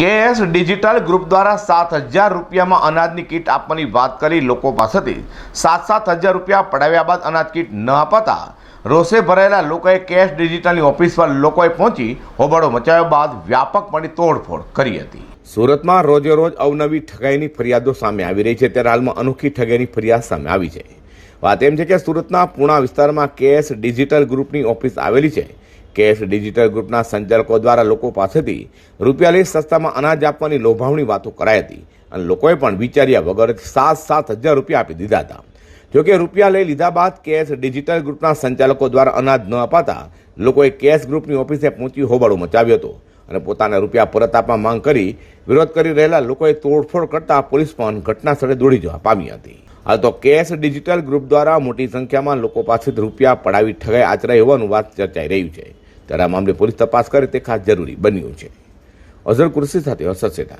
KS digital group દ્વારા સાત હજાર રૂપિયામાં અનાજની કીટ આપવાની વાત કરી લોકો પાસેથી. સાત સાત હજાર રૂપિયા પડાવ્યા બાદ અનાજ કીટ ન અપાતા રોષે ભરાયેલા લોકોએ કેશ ડિજિટલની ઓફિસ પર લોકોએ પહોંચી હોબાળો મચાવ્યા બાદ વ્યાપકપણે તોડફોડ કરી હતી. સુરતમાં રોજે રોજ અવનવી ઠગાઈની ફરિયાદો સામે આવી રહી છે. ત્યારે હાલમાં અનોખી ઠગાઈની ફરિયાદ સામે આવી છે. વાત એમ છે કે સુરતના પૂણા વિસ્તારમાં કેશ ડિજિટલ ગ્રુપની ઓફિસ આવેલી છે. કેશ ડિજિટલ ગ્રુપના સંચાલકો દ્વારા લોકો પાસેથી રૂપિયા લઈ સસ્તામાં અનાજ આપવાની લોભાવણી વાતો કરાઈ હતી અને લોકોએ પણ વિચાર્યા વગર સાત સાત હજાર રૂપિયા આપી દીધા હતા. જોકે રૂપિયા લઈ લીધા બાદ કેશ ડિજિટલ ગ્રુપના સંચાલકો દ્વારા અનાજ ન અપાતા લોકોએ કેશ ગ્રુપની ઓફિસે પહોંચી હોબાળો મચાવ્યો હતો અને પોતાના રૂપિયા પરત આપવા માંગ કરી વિરોધ કરી રહેલા લોકોએ તોડફોડ કરતા પોલીસ પણ ઘટના સ્થળે દોડી જવા પામી હતી. હાલ તો કેશ ડિજિટલ ગ્રુપ દ્વારા મોટી સંખ્યામાં લોકો પાસેથી રૂપિયા પડાવી ઠગાઈ આચરાઈ હોવાનું વાત ચર્ચાઈ રહ્યું છે. ત્યારે આ મામલે પોલીસ તપાસ કરે તે ખાસ જરૂરી બન્યું છે. અઝર કુર્સી સાથે હર્ષદ સેઠા.